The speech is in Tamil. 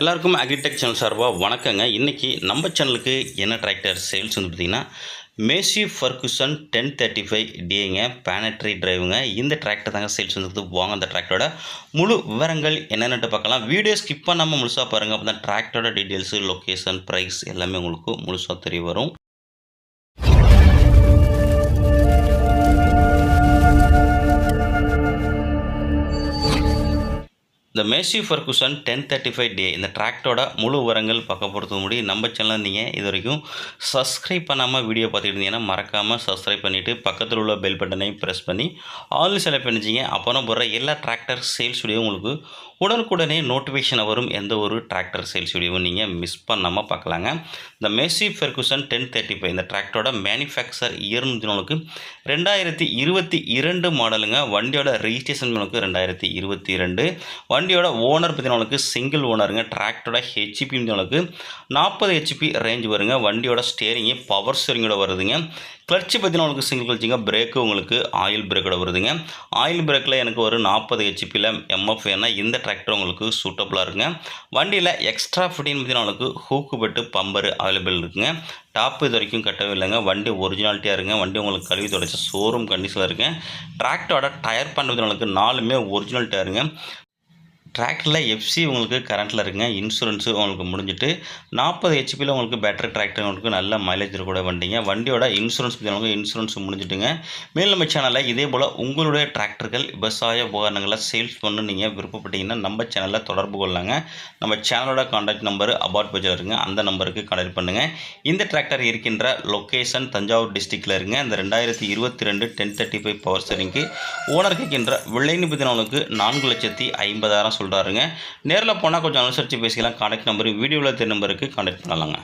எல்லாருக்கும் அக்ரிடெக் சேனல் சார்பாக வணக்கங்க. இன்றைக்கி நம்ம சேனலுக்கு என்ன டிராக்டர் சேல்ஸ் வந்து பார்த்திங்கன்னா Massey Ferguson ten thirty five டிஏங்க பேனட்ரி டிரைவுங்க இந்த டிராக்டர் தாங்க சேல்ஸ் வந்து வாங்க அந்த டிராக்டரோட முழு விவரங்கள் என்னென்னட்டு பார்க்கலாம். வீடியோ ஸ்கிப் பண்ணாமல் முழுசாக பாருங்கள் அப்போ தான் டிராக்டரோட டீட்டெயில்ஸு லொக்கேஷன் ப்ரைஸ் எல்லாமே உங்களுக்கு முழுசாக தெரிய வரும். இந்த Massey Ferguson ten thirty five டே இந்த ட்ராக்டோட முழு விவரங்கள் பார்க்க முடியும் நம்ம சேனலில் நீங்கள் இது வரைக்கும் சப்ஸ்கிரைப் பண்ணாமல் வீடியோ பார்த்துட்டு இருந்தீங்கன்னா மறக்காமல் சப்ஸ்கிரைப் பண்ணிவிட்டு பக்கத்தில் உள்ள பெல் பட்டனை ப்ரெஸ் பண்ணி ஆல் செலக்ட் பண்ணிச்சிங்க அப்புறம் போடுற எல்லா டிராக்டர் சேல்ஸ் வீடியோ உங்களுக்கு உடனுக்குடனே நோட்டிஃபிகேஷன் வரும். எந்த ஒரு டிராக்டர் சேல்ஸ் வீடியோவும் நீங்கள் மிஸ் பண்ணாமல் பார்க்கலாங்க. இந்த Massey Ferguson ten thirty five இந்த டிராக்டரோட மேனுஃபேக்சர் இயர்னு உங்களுக்கு ரெண்டாயிரத்தி இருபத்தி இரண்டு மாடலுங்க வண்டியோட ரெஜிஸ்ட்ரேஷன் உங்களுக்கு ரெண்டாயிரத்தி இருபத்தி இரண்டு. வண்டியோட ஓனர் பார்த்தீங்கன்னா சிங்கிள் ஓனருங்க டிராக்டரோட ஹெச்பி உங்களுக்கு நாற்பது ஹெச்பி ரேஞ்ச் வருங்க. வண்டியோட ஸ்டேரிங்கு பவர் ஸ்டேரிங்கோட வருதுங்க. கிளர்ச்சி பார்த்தீங்கன்னா உங்களுக்கு சிங்கிள் கிளச்சிங்க பிரேக்கு உங்களுக்கு ஆயில் பிரேக்கோட வருதுங்க. ஆயில் பிரேக்கில் எனக்கு ஒரு நாற்பது ஹெச்பியில் எம்எஃப் வேணால் இந்த டிராக்டர் உங்களுக்கு சூட்டபுளாக இருக்குங்க. வண்டியில் எக்ஸ்ட்ரா ஃபிட்டின்னு பார்த்தீங்கன்னா உங்களுக்கு ஹூக்கு பெட்டு பம்பர் அவைலபிள் இருக்குங்க. டாப் இது வரைக்கும் கட்டவே இல்லைங்க. வண்டி ஒரிஜினாலிட்டியாக இருங்க வண்டி உங்களுக்கு கழுவி தொடச்ச ஷோரூம் கண்டிஷனில் இருக்குங்க. டிராக்டரோட டயர் பண்ணுறது உங்களுக்கு நாலுமே ஒரிஜினாலிட்டியாக இருங்க டிராக்டரில் எஃப்சி உங்களுக்கு கரண்ட்டில் இருக்குங்க. இன்சூரன்ஸு உங்களுக்கு முடிஞ்சிட்டு நாற்பது ஹெச்பியில் உங்களுக்கு பேட்டரி டிராக்டர் உங்களுக்கு நல்ல மைலேஜ் கூட வண்டிங்க. வண்டியோட இன்சூரன்ஸ் உங்களுக்கு இன்சூரன்ஸ் முடிஞ்சிட்டுங்க. மேலும் நம்ம சேனலில் இதே போல் உங்களுடைய டிராக்டர்கள் விவசாய உபகரணங்களை சேல்ஸ் பண்ணு நீங்கள் விருப்பப்பட்டீங்கன்னா நம்ம சேனலில் தொடர்பு கொள்ளலாங்க. நம்ம சேனலோட காண்டாக்ட் நம்பர் அபார்ட் பேஜில் இருக்குங்க. அந்த நம்பருக்கு கான்டாக்ட் பண்ணுங்கள் இந்த டிராக்டர் இருக்கின்ற லொக்கேஷன் தஞ்சாவூர் டிஸ்ட்ரிக்டில் இருங்க இந்த ரெண்டாயிரத்தி இருபத்தி ரெண்டு டென் தேர்ட்டி ஃபைவ் பவர் ஸ்டேரிங்க்கு ஓனர் கேட்கின்ற விலை நிபுணர்களுக்கு நான்கு லட்சத்தி ஐம்பதாயிரம் சொல்கிறாருங்க நேரில் போனால் கொஞ்சம் அனுசரித்து பேசிக்கலாம். கான்டாக்ட் நம்பர் வீடியோவில் தெரிய நம்பருக்கு கான்டாக்ட் பண்ணலாங்க.